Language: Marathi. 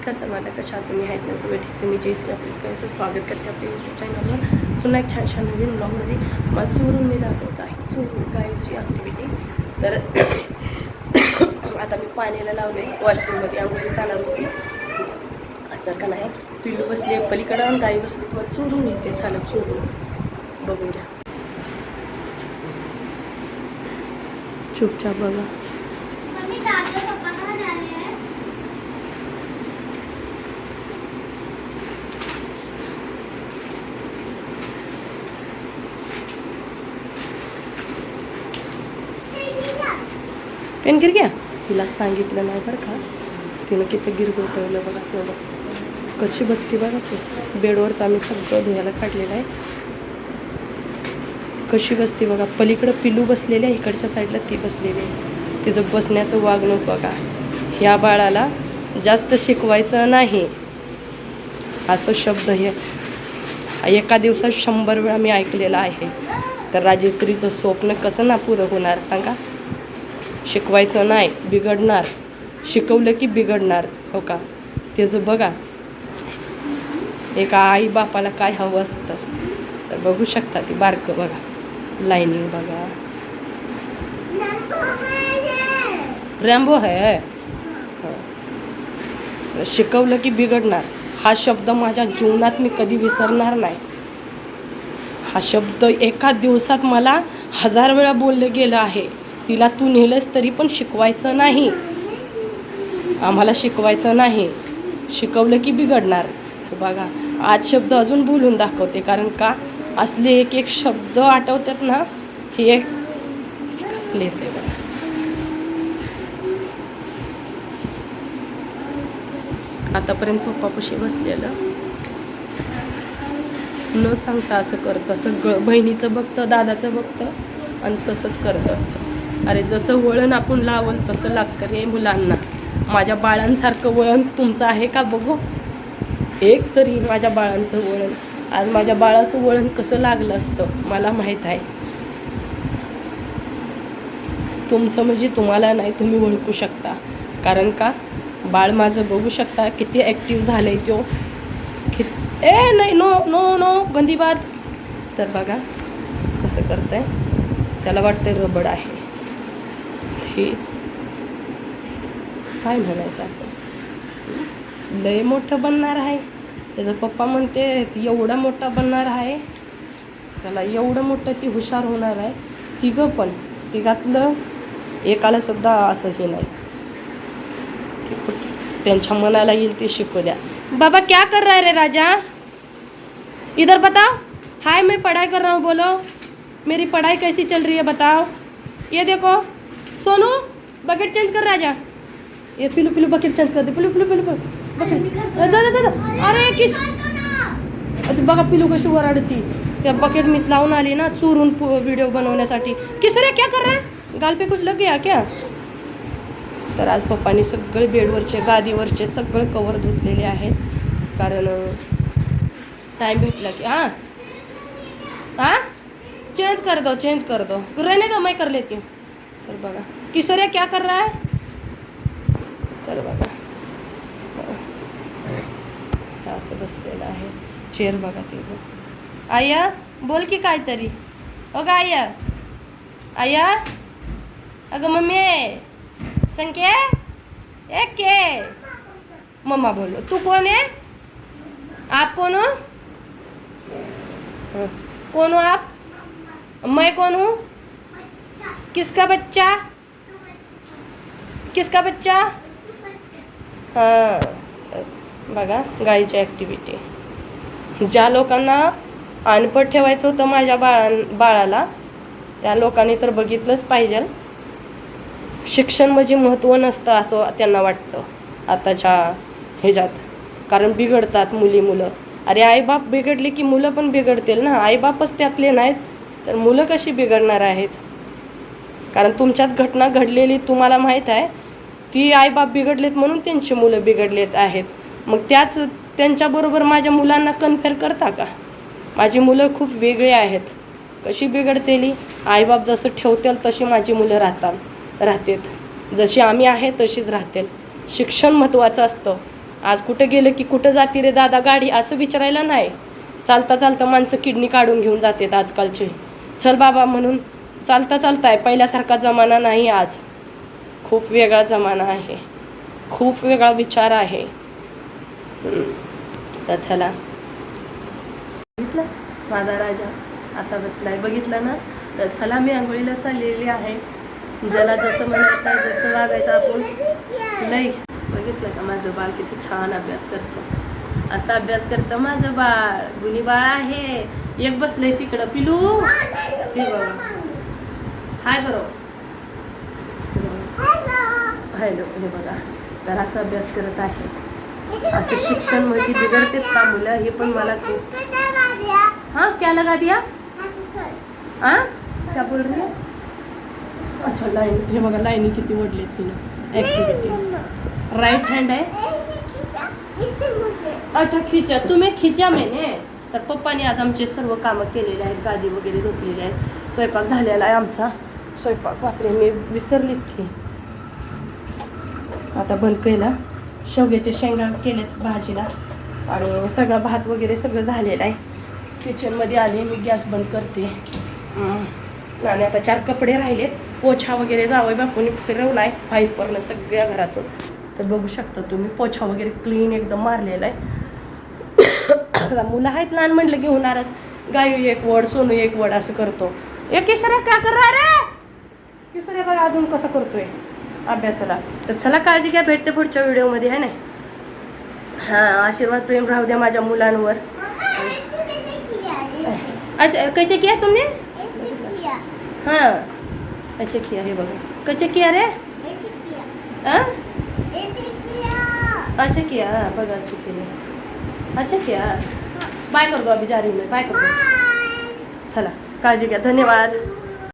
नमस्कार सर्वांना कशा तुम्ही आहेत ना सगळे ठीक? तुम्ही मी जयश्री आपल्या सगळ्यांचं स्वागत करते आपल्या यूट्यूब चॅनलवर पुन्हा एक छान छान नवीन ब्लॉगमध्ये तुम्हाला चोरून मी दाखवत आहे. चोरून गायची ॲक्टिव्हिटी तर आता मी पाण्याला लावले वॉशरूममध्ये आंघोळी जाणार होती. तर का नाही पिल्लू बसली पलीकडं आणि गाई बसली तुम्हाला चोरून येते. झालं चोरून. बघून घ्या. चुपचाप बघा मम्मी दादा पप्पा कहाँ जा रहे हैं पेन गिर गया? तिला सांगितलं नाही बरं का. तिनं किती गिरगोटवलं बघा तेवढं. कशी बसती बघा ती? बेडवरचं आम्ही सगळं धुयाला काढलेलं आहे. कशी बसती बघा? पलीकडं पिलू बसलेली आहे इकडच्या साईडला ती बसलेली आहे. तिचं बसण्याचं वागणूक बघा. ह्या बाळाला जास्त शिकवायचं नाही. असं शब्द हे. एका दिवसात शंभर वेळा मी ऐकलेलं आहे. तर राजेश्रीचं स्वप्न कसं ना पुरं होणार सांगा? शिकवायचं नाही बिघडणार. शिकवलं की बिघडणार हो का? त्याचं बघा एका आई बापाला काय हवं असतं तर बघू शकता ती बारकं बघा लाईनिंग बघा. रॅम्बो आहे हो. शिकवलं की बिघडणार. हा शब्द माझ्या जीवनात मी कधी विसरणार नाही. हा शब्द एका दिवसात मला हजार वेळा बोलले गेलं आहे. तिला तू नेलंस तरी पण शिकवायचं नाही. आम्हाला शिकवायचं नाही. शिकवलं की बिघडणार. हे बघा आज शब्द अजून बोलून दाखवते. कारण का? असले एक एक शब्द आठवतात ना हे एक कसले ते बघा. आतापर्यंत पप्पापाशी बसलेलं. न सांगता असं करतं सगळं बहिणीचं बघतं दादाचं बघतं आणि तसंच करत असतं. अरे जसं वळण आपण लावल तसं लागतं रे मुलांना. माझ्या बाळांसारखं वळण तुमचं आहे का बघू? एक तरी माझ्या बाळांचं वळण. आज माझ्या बाळाचं वळण कसं लागलं असतं मला माहीत आहे. तुमचं म्हणजे तुम्हाला नाही तुम्ही ओळखू शकता. कारण का? बाळ माझं बघू शकता किती ॲक्टिव्ह झालं आहे तो. कि ए नाही नो नो नो गंदीबाद. तर बघा कसं करतंय? त्याला वाटतं रबड आहे. हे काय म्हणायचं आपण? लय मोठं बनणार आहे. त्याचं पप्पा म्हणते ती एवढा मोठा बनणार आहे त्याला एवढं मोठं ती हुशार होणार आहे. तिघं पण. तिघातलं एकाला सुद्धा असं हे नाही. त्यांच्या मनाला येईल ते शिकू द्या. बाबा क्या कर रहा है रे राजा? इधर बताओ. हाय मैं पढ़ाई कर रहा हूँ बोलो. मेरी पढ़ाई कैसी चल रही है बताओ. ये देखो. सोनू बकेट चेंज कर राजा. ये पिलू पिलू बकेट चेंज कर दे. पिलू पिलू पिलू बकेट जा जा. अरे किस बघा पिलू कशी वराडती त्या बकेट मी लावून आली ना चोरून व्हिडिओ बनवण्यासाठी. किसरे क्या कर रहा है? गाल पे कुछ लग गया क्या? तर आज पप्पानी सगळे बेडवरचे गादीवरचे सगळे कवर धुतलेले आहेत. कारण टाइम भेटला की हां? हां? चेंज कर दो चेंज कर दो रहने दो मैं कर लेती. हूँ तर बघा किशोर्या क्या कर रहा है? तर बघा असं बसलेलं आहे चेअर बघा तिचं आया? बोल की हो का आया? आया? अगं मम्मी संख्या एक के? मम्मा बोलो तू कौन है? आप कौन हो? हाँ, कौन हो आप? मैं कौन हूँ? किसका बच्चा? किसका बच्चा? हां बघा गाईची ॲक्टिव्हिटी ज्या लोकांना अनपट ठेवायचं होतं माझ्या बाळां बाळाला त्या लोकांनी तर बघितलंच पाहिजे. शिक्षण म्हणजे महत्त्व नसतं असं त्यांना वाटतं आताच्या ह्याच्यात. कारण बिघडतात मुली मुलं. अरे आईबाप बिघडले की मुलं पण बिघडतील ना? आईबापच त्यातले नाहीत तर मुलं कशी बिघडणार आहेत? कारण तुमच्यात घटना घडलेली तुम्हाला माहीत आहे. ती आईबाप बिघडलेत म्हणून त्यांची मुलं बिघडलेत आहेत. मग त्याच त्यांच्याबरोबर माझ्या मुलांना कन्फेअर करता का? माझी मुलं खूप वेगळी आहेत. कशी बिघडतेली? आईबाप जसं ठेवतील तशी माझी मुलं राहतात राहतेत. जशी आम्ही आहे तशीच राहतील. शिक्षण महत्त्वाचं असतं. आज कुठं गेलं की कुठं जाती रे दादा गाडी? असं विचारायला नाही. चालता चालता माणसं किडनी काढून घेऊन जातात आजकालचे. चल बाबा म्हणून चालता चालताय. पहिल्यासारखा जमाना नाही आज. खूप वेगळा जमाना आहे. खूप वेगळा विचार आहे. हम्म. तर चला. बघितलं? माझा राजा असा बसलाय. बघितलं ना? तर चला मी आंघोळीला चाललेली आहे. ज्याला जसं म्हणायचं आहे जसं वागायचं आपण. नाही बघितलं का? माझं बाळ किती छान अभ्यास करतं. असा अभ्यास करतं माझं बाळ. गुणी बाळ आहे. एक बसलंय तिकडं. पिलू! हे बाबा हाय करो हॅलो हे बघा. तर असं अभ्यास करत आहे. असं शिक्षण म्हणजे बिघडतेच का मुलं? हे पण मला खूप हां क्या लगा दिया हां? क्या बोल रही है अच्छा लाईन हे बघा लाईनी किती ओढलेत तिनं. ॲक्टिव्हिटी राईट हँड आहे? अच्छा खिचा तुम्ही खिचा मेने तर पप्पाने आज आमचे सर्व कामं केलेले आहेत गादी वगैरे धुतलेली आहेत. स्वयंपाक झालेला आहे आमचा. स्वयंपाक बापरे मी विसरलीच की. आता बंद केला शेवग्याचे शेंगा केलेत भाजीला आणि सगळा भात वगैरे सगळं झालेलं आहे. किचनमध्ये आले मी गॅस बंद करते. आणि आता चार कपडे राहिलेत. पोछा वगैरे जावं बापूने फिरवला आहे पाईपवरनं सगळ्या घरातून. तर बघू शकता तुम्ही पोछा वगैरे क्लीन एकदम मारलेला आहे. मुलं आहेत लहान म्हटलं घेऊन होणारच गायू एक वड सोनू एक वड असं करतो. ए का कर रे? केशऱ्या बघा अजून कसं करतोय? अभ्यासाला. तर चला काळजी घ्या भेटते पुढच्या व्हिडिओमध्ये आहे ना? हाँ, आशीर्वाद, प्रेम राहू द्या माझ्या मुलांवर. अच्छा कैसे किया तुमने हाँ. अच्छा किया हे बघा. कैसे किया रे? अच्छा किया बघा अच्छा किया अच्छा किया बाय कर दो अभी जा रही हूँ मैं बाय कर चला, काळजी घ्या, धन्यवाद.